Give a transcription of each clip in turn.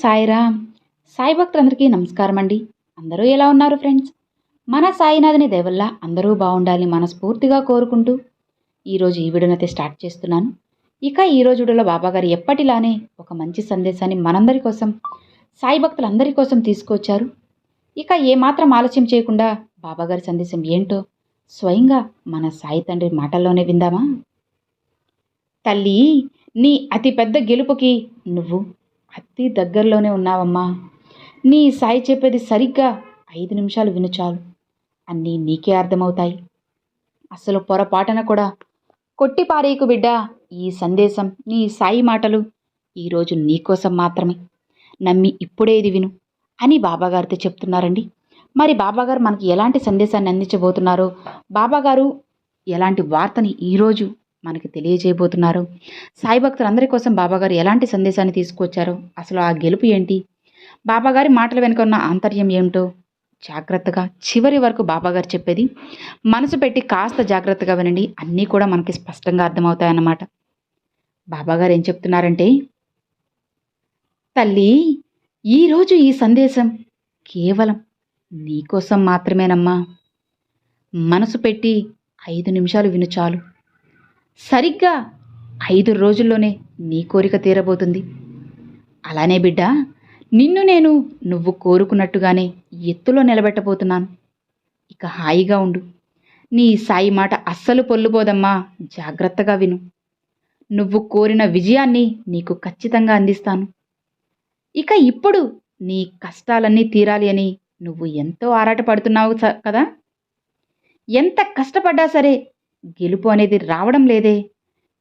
సాయిరామ్. సాయి భక్తులందరికీ నమస్కారం అండి అందరూ ఎలా ఉన్నారు ఫ్రెండ్స్? మన సాయినాథుని దేవల్ల అందరూ బాగుండాలని మనస్ఫూర్తిగా కోరుకుంటూ ఈరోజు ఈ వీడియోనైతే స్టార్ట్ చేస్తున్నాను. ఇక ఈ రోజు వీడియోలో బాబాగారు ఎప్పటిలానే ఒక మంచి సందేశాన్ని మనందరి కోసం సాయి భక్తులందరి కోసం తీసుకొచ్చారు. ఇక ఏమాత్రం ఆలస్యం చేయకుండా బాబాగారి సందేశం ఏంటో స్వయంగా మన సాయి తండ్రి మాటల్లోనే విందామా? తల్లి నీ అతి పెద్ద గెలుపుకి నువ్వు అతి దగ్గరలోనే ఉన్నావమ్మా. నీ సాయి చెప్పేది సరిగ్గా ఐదు నిమిషాలు విను చాలు. అన్నీ నీకే అర్థమవుతాయి. అసలు పొరపాటన కూడా కొట్టి పారేయకు బిడ్డ ఈ సందేశం నీ సాయి మాటలు ఈరోజు నీకోసం మాత్రమే. నమ్మి ఇప్పుడే ఇది విను అని బాబాగారితో చెప్తున్నారండి. మరి బాబాగారు మనకి ఎలాంటి సందేశాన్ని అందించబోతున్నారో బాబాగారు ఎలాంటి వార్తని ఈరోజు మనకి తెలియజేయబోతున్నారు. సాయి భక్తులందరి కోసం బాబాగారు ఎలాంటి సందేశాన్ని తీసుకొచ్చారో అసలు ఆ గెలుపు ఏంటి? బాబాగారి మాటల వెనుక ఉన్న ఆంతర్యం ఏమిటో జాగ్రత్తగా చివరి వరకు బాబాగారు చెప్పేది మనసు పెట్టి కాస్త జాగ్రత్తగా వినండి అన్నీ కూడా మనకి స్పష్టంగా అర్థమవుతాయన్నమాట. బాబాగారు ఏం చెప్తున్నారంటే తల్లి ఈరోజు ఈ సందేశం కేవలం నీకోసం మాత్రమేనమ్మా. మనసు పెట్టి ఐదు నిమిషాలు విను చాలు. సరిగ్గా ఐదు రోజుల్లోనే నీ కోరిక తీరబోతుంది. అలానే బిడ్డ నిన్ను నేను నువ్వు కోరుకున్నట్టుగానే ఎత్తులో నిలబెట్టబోతున్నాను. ఇక హాయిగా ఉండు. నీ సాయి మాట అస్సలు పొల్లుబోదమ్మా. జాగ్రత్తగా విను. నువ్వు కోరిన విజయాన్ని నీకు ఖచ్చితంగా అందిస్తాను. ఇక ఇప్పుడు నీ కష్టాలన్నీ తీరాలి అని నువ్వు ఎంతో ఆరాటపడుతున్నావు కదా? ఎంత కష్టపడ్డా సరే గెలుపు అనేది రావడం లేదే.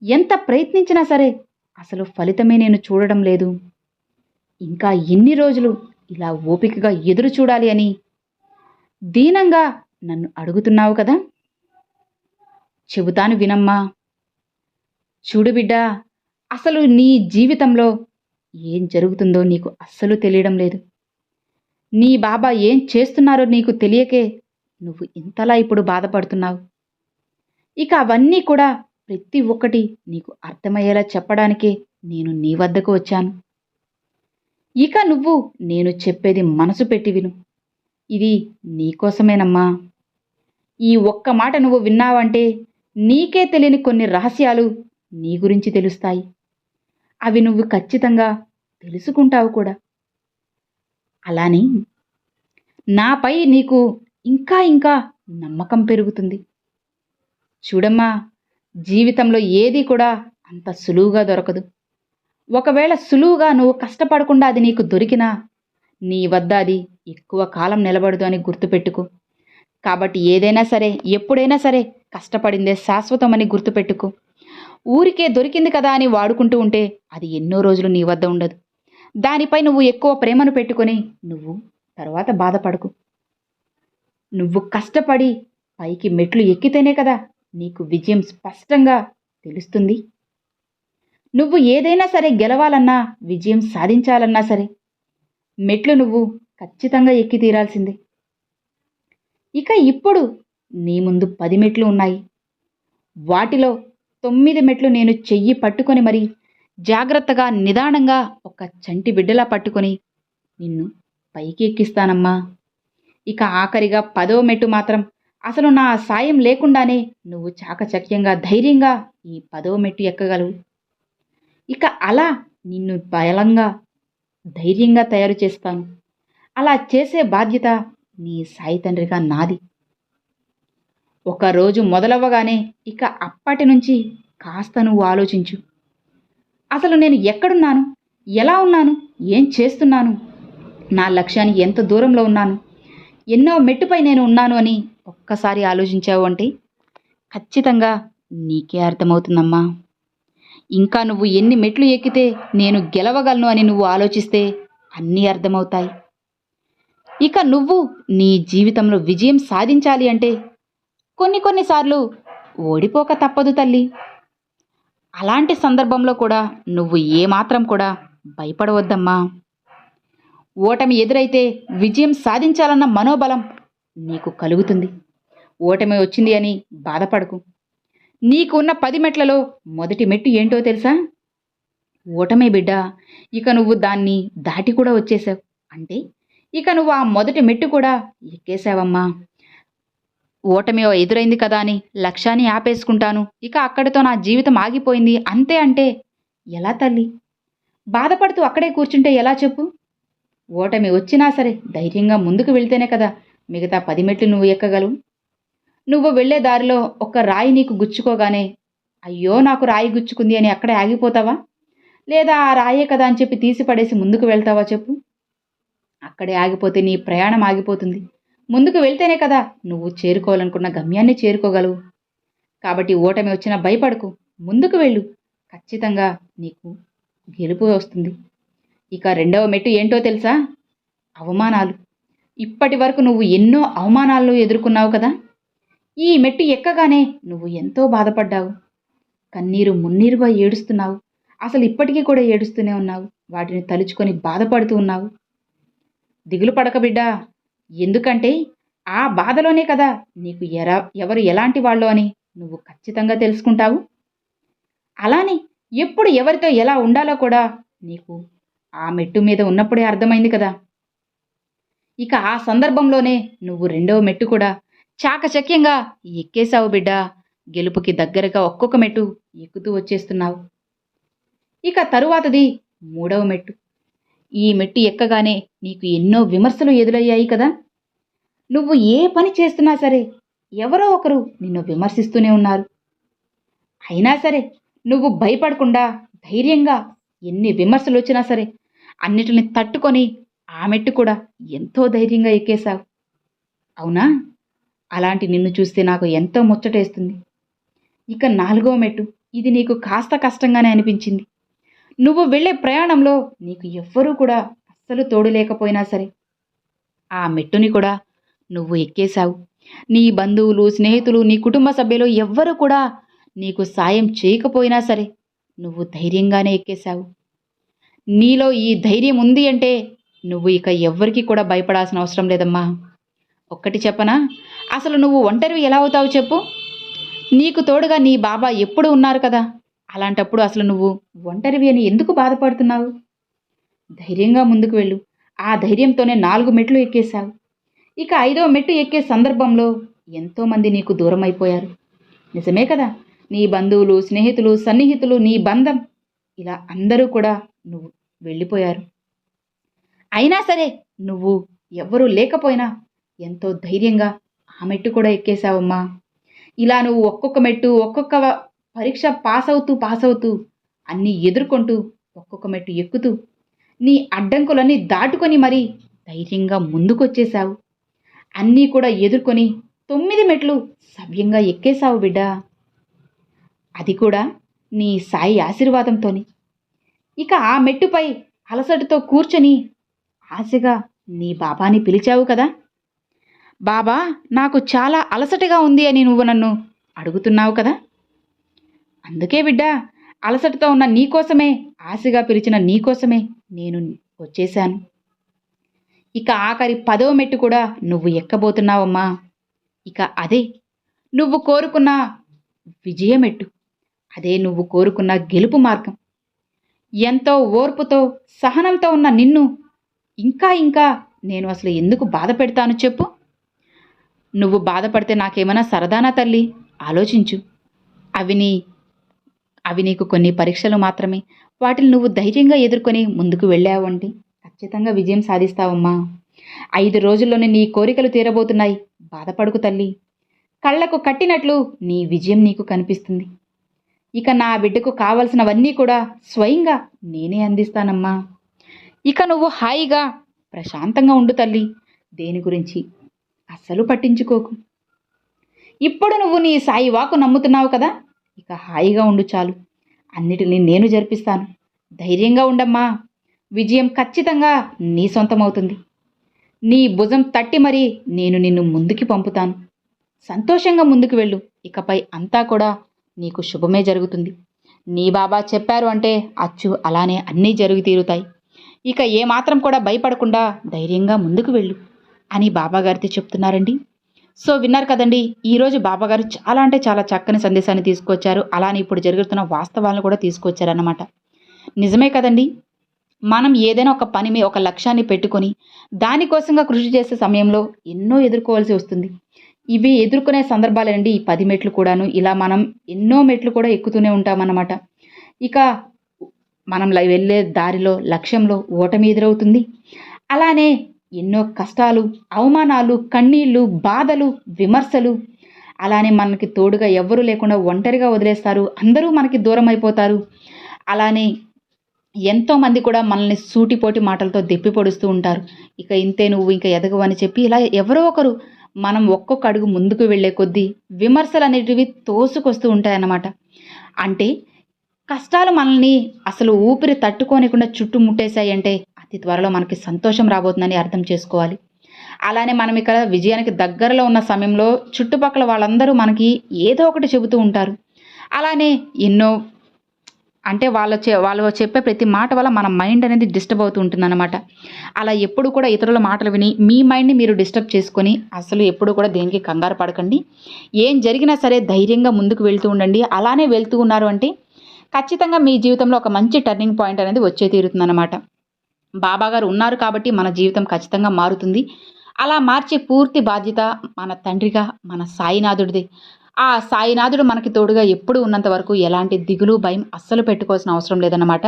ఎంత ప్రయత్నించినా సరే అసలు ఫలితమే నేను చూడడం లేదు. ఇంకా ఎన్ని రోజులు ఇలా ఓపికగా ఎదురు చూడాలి అని దీనంగా నన్ను అడుగుతున్నావు కదా? చెబుతాను వినమ్మా. చూడు బిడ్డ అసలు నీ జీవితంలో ఏం జరుగుతుందో నీకు అస్సలు తెలియడం లేదు. నీ బాబా ఏం చేస్తున్నారో నీకు తెలియకే నువ్వు ఇంతలా ఇప్పుడు బాధపడుతున్నావు. ఇక అవన్నీ కూడా ప్రతి ఒక్కటి నీకు అర్థమయ్యేలా చెప్పడానికే నేను నీ వద్దకు వచ్చాను. ఇక నువ్వు నేను చెప్పేది మనసు పెట్టి విను. ఇది నీకోసమేనమ్మా ఈ ఒక్క మాట నువ్వు విన్నావంటే నీకే తెలియని కొన్ని రహస్యాలు నీ గురించి తెలుస్తాయి. అవి నువ్వు ఖచ్చితంగా తెలుసుకుంటావు కూడా. అలానే నాపై నీకు ఇంకా ఇంకా నమ్మకం పెరుగుతుంది. చూడమ్మా జీవితంలో ఏది కూడా అంత సులువుగా దొరకదు. ఒకవేళ సులువుగా నువ్వు కష్టపడకుండా అది నీకు దొరికినా నీ వద్ద అది ఎక్కువ కాలం నిలబడదు అని గుర్తుపెట్టుకో. కాబట్టి ఏదైనా సరే ఎప్పుడైనా సరే కష్టపడిందే శాశ్వతమని గుర్తుపెట్టుకో. ఊరికే దొరికింది కదా అని వాడుకుంటూ ఉంటే అది ఎన్నో రోజులు నీ వద్ద ఉండదు. దానిపై నువ్వు ఎక్కువ ప్రేమను పెట్టుకొని నువ్వు తర్వాత బాధపడకు. నువ్వు కష్టపడి పైకి మెట్లు ఎక్కితేనే కదా నీకు విజయం స్పష్టంగా తెలుస్తుంది. నువ్వు ఏదైనా సరే గెలవాలన్నా విజయం సాధించాలన్నా సరే మెట్లు నువ్వు ఖచ్చితంగా ఎక్కి తీరాల్సిందే. ఇక ఇప్పుడు నీ ముందు పది మెట్లు ఉన్నాయి. వాటిలో తొమ్మిది మెట్లు నేను చెయ్యి పట్టుకొని మరి జాగ్రత్తగా నిదానంగా ఒక చంటి బిడ్డలా పట్టుకొని నిన్ను పైకి ఎక్కిస్తానమ్మా. ఇక ఆఖరిగా పదో మెట్టు మాత్రం అసలు నా సాయం లేకుండానే నువ్వు చాకచక్యంగా ధైర్యంగా ఈ పదవ మెట్టు ఎక్కగలవు. ఇక అలా నిన్ను బలంగా ధైర్యంగా తయారు చేస్తాను. అలా చేసే బాధ్యత నీ సాయి తండ్రిగా నాది. ఒకరోజు మొదలవ్వగానే ఇక అప్పటి నుంచి కాస్త నువ్వు ఆలోచించు. అసలు నేను ఎక్కడున్నాను? ఎలా ఉన్నాను? ఏం చేస్తున్నాను? నా లక్ష్యానికి ఎంత దూరంలో ఉన్నాను? ఎన్నో మెట్టుపై నేను ఉన్నాను అని ఒక్కసారి ఆలోచించావు అంటే ఖచ్చితంగా నీకే అర్థమవుతుందమ్మా. ఇంకా నువ్వు ఎన్ని మెట్లు ఎక్కితే నేను గెలవగలను అని నువ్వు ఆలోచిస్తే అన్నీ అర్థమవుతాయి. ఇక నువ్వు నీ జీవితంలో విజయం సాధించాలి అంటే కొన్ని కొన్నిసార్లు ఓడిపోక తప్పదు తల్లి. అలాంటి సందర్భంలో కూడా నువ్వు ఏమాత్రం కూడా భయపడవద్దమ్మా. ఓటమి ఎదురైతే విజయం సాధించాలన్న మనోబలం నీకు కలుగుతుంది. ఓటమి వచ్చింది అని బాధపడకు. నీకు ఉన్న పది మెట్లలో మొదటి మెట్టు ఏంటో తెలుసా? ఓటమే బిడ్డ ఇక నువ్వు దాన్ని దాటి కూడా వచ్చేసావు. అంటే ఇక నువ్వు ఆ మొదటి మెట్టు కూడా ఎక్కేశావమ్మా. ఓటమి ఎదురైంది కదా అని లక్ష్యాన్ని ఆపేసుకుంటాను. ఇక అక్కడితో నా జీవితం ఆగిపోయింది. అంతే అంటే ఎలా తల్లి? బాధపడుతూ అక్కడే కూర్చుంటే ఎలా చెప్పు? ఓటమి వచ్చినా సరే ధైర్యంగా ముందుకు వెళ్తేనే కదా మిగతా పది మెట్లు నువ్వు ఎక్కగలవు? నువ్వు వెళ్ళే దారిలో ఒక్క రాయి నీకు గుచ్చుకోగానే అయ్యో నాకు రాయి గుచ్చుకుంది అని అక్కడే ఆగిపోతావా? లేదా ఆ రాయే కదా అని చెప్పి తీసి పడేసి ముందుకు వెళ్తావా చెప్పు? అక్కడే ఆగిపోతే నీ ప్రయాణం ఆగిపోతుంది. ముందుకు వెళ్తేనే కదా నువ్వు చేరుకోవాలనుకున్న గమ్యాన్ని చేరుకోగలవు. కాబట్టి ఓటమి వచ్చినా భయపడకు. ముందుకు వెళ్ళు. ఖచ్చితంగా నీకు గెలుపు వస్తుంది. ఇక రెండవ మెట్టు ఏంటో తెలుసా? అవమానాలు. ఇప్పటి వరకు నువ్వు ఎన్నో అవమానాల్లో ఎదుర్కొన్నావు కదా? ఈ మెట్టు ఎక్కగానే నువ్వు ఎంతో బాధపడ్డావు. కన్నీరు మున్నీరుగా ఏడుస్తున్నావు. అసలు ఇప్పటికీ కూడా ఏడుస్తూనే ఉన్నావు. వాటిని తలుచుకొని బాధపడుతూ ఉన్నావు. దిగులు పడక బిడ్డా. ఎందుకంటే ఆ బాధలోనే కదా నీకు ఎరా ఎవరు ఎలాంటి వాళ్ళు అని నువ్వు ఖచ్చితంగా తెలుసుకుంటావు. అలానే ఎప్పుడు ఎవరితో ఎలా ఉండాలో కూడా నీకు ఆ మెట్టు మీద ఉన్నప్పుడే అర్థమైంది కదా. ఇక ఆ సందర్భంలోనే నువ్వు రెండవ మెట్టు కూడా. చాకచక్యంగా ఎక్కేశావు బిడ్డా. గెలుపుకి దగ్గరగా ఒక్కొక్క మెట్టు ఎక్కుతూ వచ్చేస్తున్నావు. ఇక తరువాతది మూడవ మెట్టు. ఈ మెట్టు ఎక్కగానే నీకు ఎన్నో విమర్శలు ఎదురయ్యాయి కదా. నువ్వు ఏ పని చేస్తున్నా సరే ఎవరో ఒకరు నిన్ను విమర్శిస్తూనే ఉన్నారు. అయినా సరే నువ్వు భయపడకుండా ధైర్యంగా ఎన్ని విమర్శలు వచ్చినా సరే అన్నిటిని తట్టుకొని ఆ మెట్టు కూడా ఎంతో ధైర్యంగా ఎక్కేశావు. అవునా? అలాంటి నిన్ను చూస్తే నాకు ఎంతో ముచ్చటేస్తుంది. ఇక నాలుగో మెట్టు ఇది నీకు కాస్త కష్టంగానే అనిపించింది. నువ్వు వెళ్ళే ప్రయాణంలో నీకు ఎవ్వరూ కూడా అస్సలు తోడు లేకపోయినా సరే. ఆ మెట్టుని కూడా నువ్వు ఎక్కేశావు. నీ బంధువులు స్నేహితులు నీ కుటుంబ సభ్యులు ఎవ్వరూ కూడా నీకు సాయం చేయకపోయినా సరే నువ్వు ధైర్యంగానే ఎక్కేశావు. నీలో ఈ ధైర్యం ఉంది అంటే నువ్వు ఇక ఎవ్వరికీ కూడా భయపడాల్సిన అవసరం లేదమ్మా. ఒక్కటి చెప్పనా? అసలు నువ్వు ఒంటరివి ఎలా అవుతావు చెప్పు? నీకు తోడుగా నీ బాబా ఎప్పుడు ఉన్నారు కదా? అలాంటప్పుడు అసలు నువ్వు ఒంటరివి అని ఎందుకు బాధపడుతున్నావు? ధైర్యంగా ముందుకు వెళ్ళు. ఆ ధైర్యంతోనే నాలుగు మెట్లు ఎక్కేశావు. ఇక ఐదవ మెట్టు ఎక్కే సందర్భంలో ఎంతోమంది నీకు దూరం అయిపోయారు నిజమే కదా? నీ బంధువులు స్నేహితులు సన్నిహితులు నీ బంధం. ఇలా అందరూ కూడా నువ్వు వెళ్ళిపోయారు. అయినా సరే నువ్వు ఎవ్వరూ లేకపోయినా ఎంతో ధైర్యంగా ఆ మెట్టు కూడా ఎక్కేశావమ్మా. ఇలా నువ్వు ఒక్కొక్క మెట్టు ఒక్కొక్క పరీక్ష పాస్ అవుతూ పాస్ అవుతూ అన్నీ ఎదుర్కొంటూ ఒక్కొక్క మెట్టు ఎక్కుతూ నీ అడ్డంకులన్నీ దాటుకొని మరీ ధైర్యంగా ముందుకొచ్చేశావు. అన్నీ కూడా ఎదుర్కొని తొమ్మిది మెట్లు సవ్యంగా ఎక్కేశావు బిడ్డా. అది కూడా నీ సాయి ఆశీర్వాదంతోని. ఇక ఆ మెట్టుపై అలసటతో కూర్చొని ఆశగా నీ బాబాని పిలిచావు కదా. బాబా నాకు చాలా అలసటగా ఉంది అని నువ్వు నన్ను అడుగుతున్నావు కదా. అందుకే బిడ్డా అలసటతో ఉన్న నీకోసమే ఆశగా పిలిచిన నీకోసమే నేను వచ్చేశాను. ఇక ఆఖరి పదవ మెట్టు కూడా నువ్వు ఎక్కబోతున్నావమ్మా. ఇక అదే నువ్వు కోరుకున్న విజయమెట్టు అదే నువ్వు కోరుకున్న గెలుపు మార్గం. ఎంతో ఓర్పుతో సహనంతో ఉన్న నిన్ను ఇంకా ఇంకా నేను అసలు ఎందుకు బాధ పెడతాను చెప్పు. నువ్వు బాధపడితే నాకేమైనా సరదానా తల్లి? ఆలోచించు. అవి నీ అవి నీకు కొన్ని పరీక్షలు మాత్రమే. వాటిని నువ్వు ధైర్యంగా ఎదుర్కొని ముందుకు వెళ్ళావంటే ఖచ్చితంగా విజయం సాధిస్తావమ్మా. ఐదు రోజుల్లోనే నీ కోరికలు తీరబోతున్నాయి. బాధపడుకు తల్లి. కళ్ళకు కట్టినట్లు నీ విజయం నీకు కనిపిస్తుంది. ఇక నా బిడ్డకు కావలసినవన్నీ కూడా స్వయంగా నేనే అందిస్తానమ్మా. ఇక నువ్వు హాయిగా ప్రశాంతంగా ఉండు తల్లి. దేని గురించి? అస్సలు పట్టించుకోకు. ఇప్పుడు నువ్వు నీ సాయి వాకు నమ్ముతున్నావు కదా? ఇక హాయిగా ఉండు చాలు. అన్నిటిని నేను జరిపిస్తాను. ధైర్యంగా ఉండమ్మా. విజయం ఖచ్చితంగా నీ సొంతమవుతుంది. నీ భుజం తట్టి మరీ నేను నిన్ను ముందుకి పంపుతాను. సంతోషంగా ముందుకు వెళ్ళు. ఇకపై అంతా కూడా నీకు శుభమే జరుగుతుంది. నీ బాబా చెప్పారు అంటే అచ్చు అలానే అన్నీ జరుగుతీరుతాయి. ఇక ఏమాత్రం కూడా భయపడకుండా ధైర్యంగా ముందుకు వెళ్ళు అని బాబాగారితో చెప్తున్నారండి. సో విన్నారు కదండి ఈరోజు బాబాగారు చాలా అంటే చాలా చక్కని సందేశాన్ని తీసుకొచ్చారు. అలానే ఇప్పుడు జరుగుతున్న వాస్తవాలను కూడా తీసుకొచ్చారన్నమాట. నిజమే కదండి మనం ఏదైనా ఒక పని మీద ఒక లక్ష్యాన్ని పెట్టుకొని దానికోసంగా కృషి చేసే సమయంలో ఎన్నో ఎదుర్కోవాల్సి వస్తుంది. ఇవి ఎదుర్కొనే సందర్భాలేనండి ఈ పది మెట్లు కూడాను. ఇలా మనం ఎన్నో మెట్లు కూడా ఎక్కుతూనే ఉంటామన్నమాట. ఇక మనం లై- వెళ్ళే దారిలో లక్ష్యంలో ఓటమి ఎదురవుతుంది. అలానే ఎన్నో కష్టాలు అవమానాలు కన్నీళ్ళు బాధలు విమర్శలు. అలానే మనకి తోడుగా ఎవ్వరూ లేకుండా ఒంటరిగా వదిలేస్తారు. అందరూ మనకి దూరం అయిపోతారు. అలానే ఎంతోమంది కూడా మనల్ని సూటిపోటి మాటలతో దెప్పి పొడుస్తూ ఉంటారు. ఇక ఇంతే నువ్వు ఇంకా ఎదగవు అని చెప్పి ఇలా ఎవరో ఒకరు మనం ఒక్కొక్క అడుగు ముందుకు వెళ్ళే కొద్దీ విమర్శలు అనేటివి తోసుకొస్తూ ఉంటాయన్నమాట. అంటే కష్టాలు మనల్ని అసలు ఊపిరి తట్టుకోనికుండా చుట్టుముట్టేశాయి అంటే అతి త్వరలో మనకి సంతోషం రాబోతుందని అర్థం చేసుకోవాలి. అలానే మనం ఇక్కడ విజయానికి దగ్గరలో ఉన్న సమయంలో చుట్టుపక్కల వాళ్ళందరూ మనకి ఏదో ఒకటి చెబుతూ ఉంటారు. అలానే ఎన్నో అంటే వాళ్ళ చె వాళ్ళు చెప్పే ప్రతి మాట వల్ల మన మైండ్ అనేది డిస్టర్బ్ అవుతూ ఉంటుందన్నమాట. అలా ఎప్పుడు కూడా ఇతరుల మాటలు విని మీ మైండ్ని మీరు డిస్టర్బ్ చేసుకొని అసలు ఎప్పుడు కూడా దేనికి కంగారు పడకండి. ఏం జరిగినా సరే ధైర్యంగా ముందుకు వెళ్తూ ఉండండి. అలానే వెళ్తూ ఉన్నారు అంటే ఖచ్చితంగా మీ జీవితంలో ఒక మంచి టర్నింగ్ పాయింట్ అనేది వచ్చే తీరుతుందన్నమాట. బాబా గారు ఉన్నారు కాబట్టి మన జీవితం ఖచ్చితంగా మారుతుంది. అలా మార్చే పూర్తి బాధ్యత మన తండ్రిగా మన సాయినాథుడిది. ఆ సాయినాథుడు మనకి తోడుగా ఎప్పుడు ఉన్నంత వరకు ఎలాంటి దిగులు భయం అస్సలు పెట్టుకోవాల్సిన అవసరం లేదన్నమాట.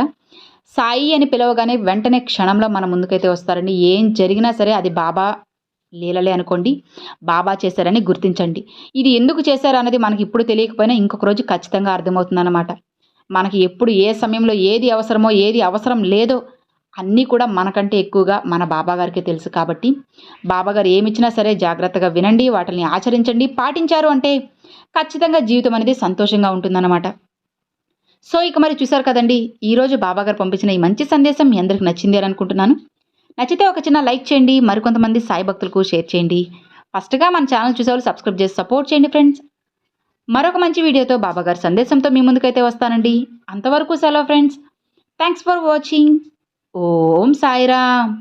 సాయి అని పిలవగానే వెంటనే క్షణంలో మన ముందుకైతే వస్తారండి. ఏం జరిగినా సరే అది బాబా లీలలే అనుకోండి. బాబా చేశారని గుర్తించండి. ఇది ఎందుకు చేశారన్నది మనకి ఇప్పుడు తెలియకపోయినా ఇంకొక రోజు ఖచ్చితంగా అర్థమవుతుందన్నమాట. మనకి ఎప్పుడు ఏ సమయంలో ఏది అవసరమో ఏది అవసరం లేదో అన్నీ కూడా మనకంటే ఎక్కువగా మన బాబాగారికే తెలుసు కాబట్టి బాబాగారు ఏమిచ్చినా సరే జాగ్రత్తగా వినండి వాటిని ఆచరించండి పాటించారు అంటే ఖచ్చితంగా జీవితం అనేది సంతోషంగా ఉంటుందన్నమాట. సో ఇక మరి చూసారు కదండి ఈరోజు బాబాగారు పంపించిన ఈ మంచి సందేశం మీ అందరికి నచ్చింది అని అనుకుంటున్నాను. నచ్చితే ఒక చిన్న లైక్ చేయండి మరికొంతమంది సాయి భక్తులకు షేర్ చేయండి. ఫస్ట్గా మన ఛానల్ చూసేవాళ్ళు సబ్స్క్రైబ్ చేసి సపోర్ట్ చేయండి ఫ్రెండ్స్. మరొక మంచి వీడియోతో బాబా గారి సందేశంతో మీ ముందుకైతే వస్తానండి. అంతవరకు సెలవు friends. Thanks for watching Om Sairam.